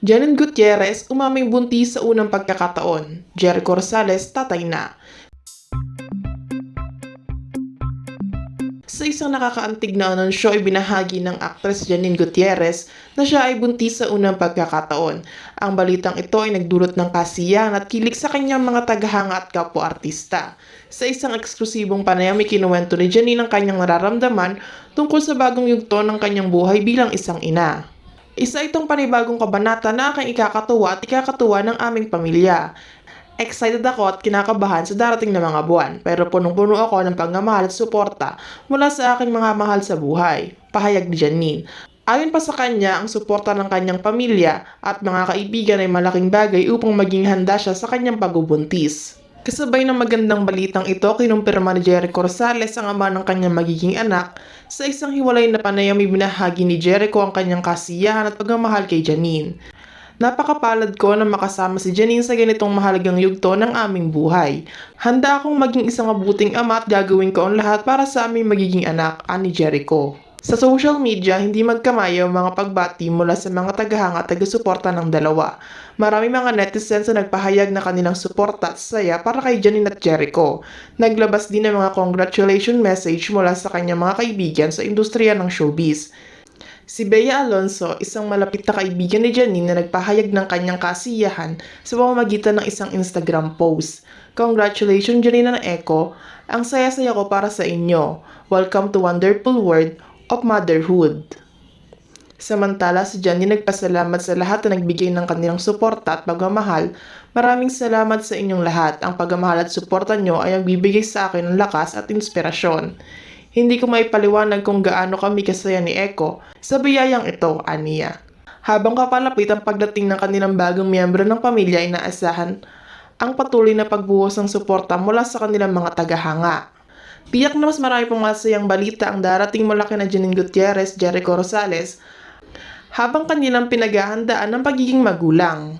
Janine Gutierrez umaming buntis sa unang pagkakataon. Jericho Rosales tatay na. Sa isang nakakaantig na anunsyo ay binahagi ng actress Janine Gutierrez na siya ay buntis sa unang pagkakataon. Ang balitang ito ay nagdulot ng kasiyahan at kilig sa kanyang mga tagahanga at kapwa-artista. Sa isang eksklusibong panayam, kinuwento ni Janine ang kanyang nararamdaman tungkol sa bagong yugto ng kanyang buhay bilang isang ina. Isa itong panibagong kabanata na aking ikakatuwa at ikakatuwa ng aming pamilya. Excited ako at kinakabahan sa darating na mga buwan, pero punong-puno ako ng pagmamahal at suporta mula sa aking mga mahal sa buhay. Pahayag ni Janine. Ayon pa sa kanya, ang suporta ng kanyang pamilya at mga kaibigan ay malaking bagay upang maging handa siya sa kanyang pagbubuntis. Kasabay ng magandang balitang ito, kinumpirma ni Jericho Rosales ang ama ng kanyang magiging anak. Sa isang hiwalay na panayam, ibinahagi ni Jericho ang kanyang kasiyahan at pagmamahal kay Janine. Napakapalad ko na makasama si Janine sa ganitong mahalagang yugto ng aming buhay. Handa akong maging isang mabuting ama at gagawin ko ang lahat para sa aming magiging anak, ani Jericho. Sa social media, hindi magkamayaw ang mga pagbati mula sa mga tagahanga at taga-suporta ng dalawa. Marami mga netizens na nagpahayag na kanilang suporta at saya para kay Janine at Jericho. Naglabas din ng mga congratulation message mula sa kanyang mga kaibigan sa industriya ng showbiz. Si Bea Alonso, isang malapit na kaibigan ni Janine na nagpahayag ng kanyang kasiyahan sa pamamagitan ng isang Instagram post. Congratulations Janine and Echo, ang saya-saya ko para sa inyo. Welcome to wonderful world of motherhood. Samantala, si Janine nagpasalamat sa lahat na nagbigay ng kanilang suporta at pagmamahal. Maraming salamat sa inyong lahat. Ang pagmamahal at suporta nyo ay ang bibigay sa akin ng lakas at inspirasyon. Hindi ko maipaliwanag kung gaano kami kasaya ni Eko sa biyayang ito, aniya. Habang kapalapit ang pagdating ng kanilang bagong miyembro ng pamilya, inaasahan ang patuloy na pagbuhos ng suporta mula sa kanilang mga tagahanga. Tiyak na mas marami pang masayang balita ang darating mula kina Janine Gutierrez, Jericho Rosales, habang kanilang pinaghahandaan ng pagiging magulang.